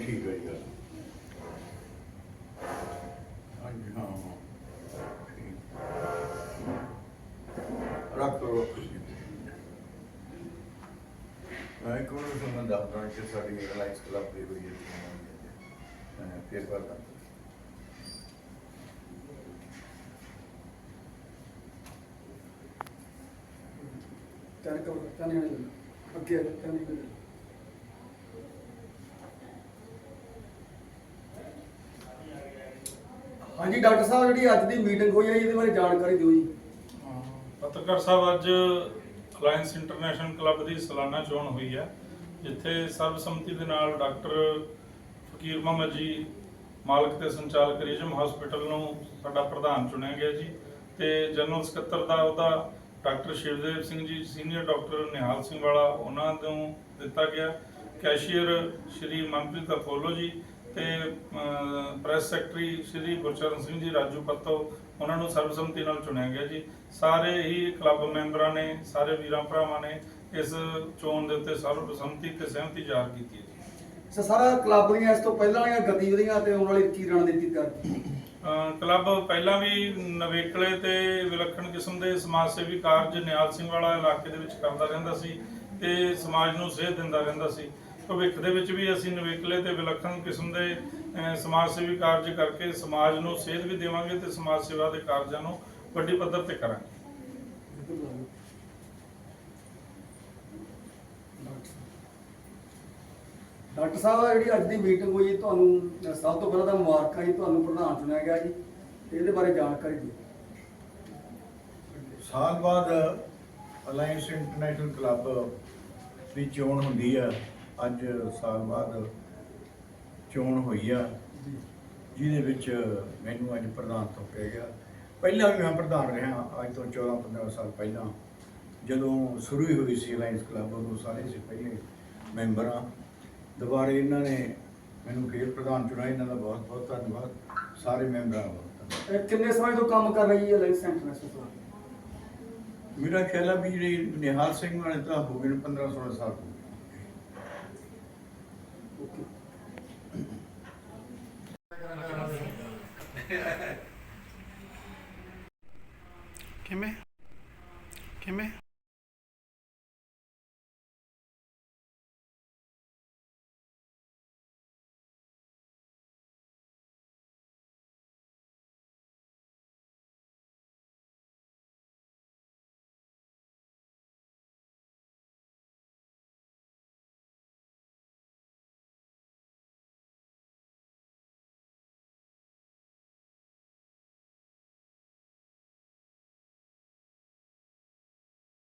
ਨਹੀਂ ਠੀਕ ਹੈ ਜੀ ਗੱਲ। ਹਾਂਜੀ ਹਾਂ ਠੀਕ। ਰੱਖ ਲਓ ਮੈਂ ਕੋਲ ਤੁਹਾਨੂੰ ਦੱਸਦਾ ਕਿ ਸਾਡੀ ਰਿਲਾਇੰਸ ਕਲੱਬ ਦੀ ਹੋਈ ਹੈ। ਅਹ ਫਿਰ ਬਾਅਦ ਚੱਲ ਕਵਰ ਚੱਲ ਨਹੀਂ ਅੱਗੇ ਆ, ਚੱਲ ਨਹੀਂ ਹਾਂਜੀ, ਡਾਕਟਰ ਸਾਹਿਬ, ਜਿਹੜੀ ਅੱਜ ਦੀ ਮੀਟਿੰਗ ਹੋਈ ਹੈ, ਇਹਦੇ ਬਾਰੇ ਜਾਣਕਾਰੀ ਦਿਓ ਜੀ। ਪੱਤਰਕਾਰ ਸਾਹਿਬ, ਅੱਜ ਅਲਾਈਅੰਸ ਇੰਟਰਨੈਸ਼ਨਲ ਕਲੱਬ ਦੀ ਸਾਲਾਨਾ ਚੋਣ ਹੋਈ ਹੈ, ਜਿੱਥੇ ਸਰਬਸੰਮਤੀ ਦੇ ਨਾਲ ਡਾਕਟਰ ਫਕੀਰ ਮੁਹੰਮਦ ਜੀ ਮਾਲਕ ਤੇ ਸੰਚਾਲਕ ਰਿਜਮ ਹਸਪੀਟਲ ਨੂੰ ਸਾਡਾ ਪ੍ਰਧਾਨ ਚੁਣਿਆ ਗਿਆ ਜੀ ਤੇ ਜਨਰਲ ਸਕੱਤਰ ਦਾ ਉਹਦਾ doctor Shivdev Singh ji senior doctor Nihal Singh ਵਾਲਾ, ਉਹਨਾਂ ਨੂੰ ਦਿੱਤਾ ਗਿਆ। ਕੈਸ਼ੀਅਰ ਸ਼੍ਰੀ ਮਨਪ੍ਰੀਤ ਅਫੋਲੋ ਜੀ ਤੇ ਪ੍ਰੈਸ ਸੈਕਟਰੀ ਸ਼੍ਰੀ ਗੁਰਚਰਨ ਸਿੰਘ ਜੀ ਰਾਜੂ ਪੱਤੋ ਉਹਨਾਂ ਨੂੰ ਸਰਬਸੰਮਤੀ ਨਾਲ ਚੁਣਿਆ ਗਿਆ ਜੀ। ਸਾਰੇ ਹੀ ਕਲੱਬ ਮੈਂਬਰਾਂ ਨੇ ਸਾਰੇ ਵੀਰਾਂ ਭਰਾਵਾਂ ਨੇ ਇਸ ਚੋਣ ਦੇ ਉੱਤੇ ਸਰਬਸੰਮਤੀ ਤੇ ਸਹਿਮਤੀ ਜ਼ਾਹਰ ਕੀਤੀ ਹੈ ਸੋ ਸਾਰਾ ਕਲੱਬ ਦੀਆਂ ਇਸ ਤੋਂ ਪਹਿਲਾਂ ਵਾਲੀਆਂ ਗਤੀਵਿਧੀਆਂ ਤੇ ਆਉਣ ਵਾਲੀ ਕੀ ਰਣਨੀਤੀ ਅਹ ਕਲੱਬ ਪਹਿਲਾਂ ਵੀ ਨਵੇਕਲੇ ਤੇ ਵਿਲੱਖਣ ਕਿਸਮ ਦੇ ਸਮਾਜ ਸੇਵੀ ਕਾਰਜ ਨਿਹਾਲ ਸਿੰਘ ਵਾਲਾ ਇਲਾਕੇ ਦੇ ਵਿੱਚ ਕਰਦਾ ਰਹਿੰਦਾ ਸੀ ਤੇ ਸਮਾਜ ਨੂੰ ਸੇਧ ਦਿੰਦਾ ਰਹਿੰਦਾ ਸੀ। ਭਵਿੱਖ ਦੇ ਵਿੱਚ ਵੀ ਅਸੀਂ ਨਵੇਕਲੇ ਤੇ ਵਿਲੱਖਣ ਕਿਸਮ ਦੇ ਸਮਾਜ ਸੇਵੀ ਕਾਰਜ ਕਰਕੇ ਸਮਾਜ ਨੂੰ ਸੇਧ ਵੀ ਦੇਵਾਂਗੇ ਤੇ ਸਮਾਜ ਸੇਵਾ ਦੇ ਕਾਰਜਾਂ ਨੂੰ ਵੱਡੀ ਪੱਧਰ ਤੇ ਕਰਾਂਗੇ। ਡਾਕਟਰ ਸਾਹਿਬ ਜਿਹੜੀ ਅੱਜ ਦੀ ਮੀਟਿੰਗ ਹੋਈ ਤੁਹਾਨੂੰ ਸਭ ਤੋਂ ਪਹਿਲਾਂ ਤਾਂ ਮੁਬਾਰਕਾਂ ਜੀ ਤੁਹਾਨੂੰ ਪ੍ਰਧਾਨ ਚੁਣਿਆ ਗਿਆ ਜੀ ਤੇ ਇਹਦੇ ਬਾਰੇ ਜਾਣਕਾਰੀ ਦਿਓ। ਸਾਲ ਬਾਅਦ ਅਲਾਈਅੰਸ ਇੰਟਰਨੈਸ਼ਨਲ ਕਲੱਬ ਦੀ ਚੋਣ ਹੁੰਦੀ ਆ। ਅੱਜ ਸਾਲ ਬਾਅਦ ਚੋਣ ਹੋਈ ਆ ਜਿਹਦੇ ਵਿੱਚ ਮੈਨੂੰ ਅੱਜ ਪ੍ਰਧਾਨ ਤੋਪਿਆ ਗਿਆ। ਪਹਿਲਾਂ ਵੀ ਮੈਂ ਪ੍ਰਧਾਨ ਰਿਹਾ ਅੱਜ ਤੋਂ 14 15 ਸਾਲ ਪਹਿਲਾਂ। ਜਦੋਂ ਸ਼ੁਰੂ ਹੀ ਹੋਈ ਸੀ ਅਲਾਈਅੰਸ ਕਲੱਬ ਉਦੋਂ ਸਾਰੇ ਸੀ ਪਹਿਲੇ ਮੈਂਬਰ ਆ। ਦੁਬਾਰੇ ਇਹਨਾਂ ਨੇ ਮੈਨੂੰ ਫੇਰ ਪ੍ਰਧਾਨ ਚੁਣਿਆ ਇਹਨਾਂ ਦਾ ਬਹੁਤ ਬਹੁਤ ਧੰਨਵਾਦ। ਸਾਰੇ ਮੈਂਬਰਾਂ ਦਾ ਕਿੰਨੇ ਸਮੇਂ ਤੋਂ ਕੰਮ ਕਰ ਰਹੀ ਹੈ ਲਾਈਫ ਇੰਟਰਨੈਸ਼ਨਲ ਕਲੱਬ ਮੇਰਾ ਖਿਆਲ ਆ ਵੀ ਜਿਹੜੀ ਨਿਹਾਲ ਸਿੰਘ ਵਾਲੇ ਤਾਂ ਹੋ ਗਏ ਨੇ 15 16 ਸਾਲ ਹੋ ਗਏ ਓਕੇ ਕਿਵੇਂ? ਕਿਵੇਂ?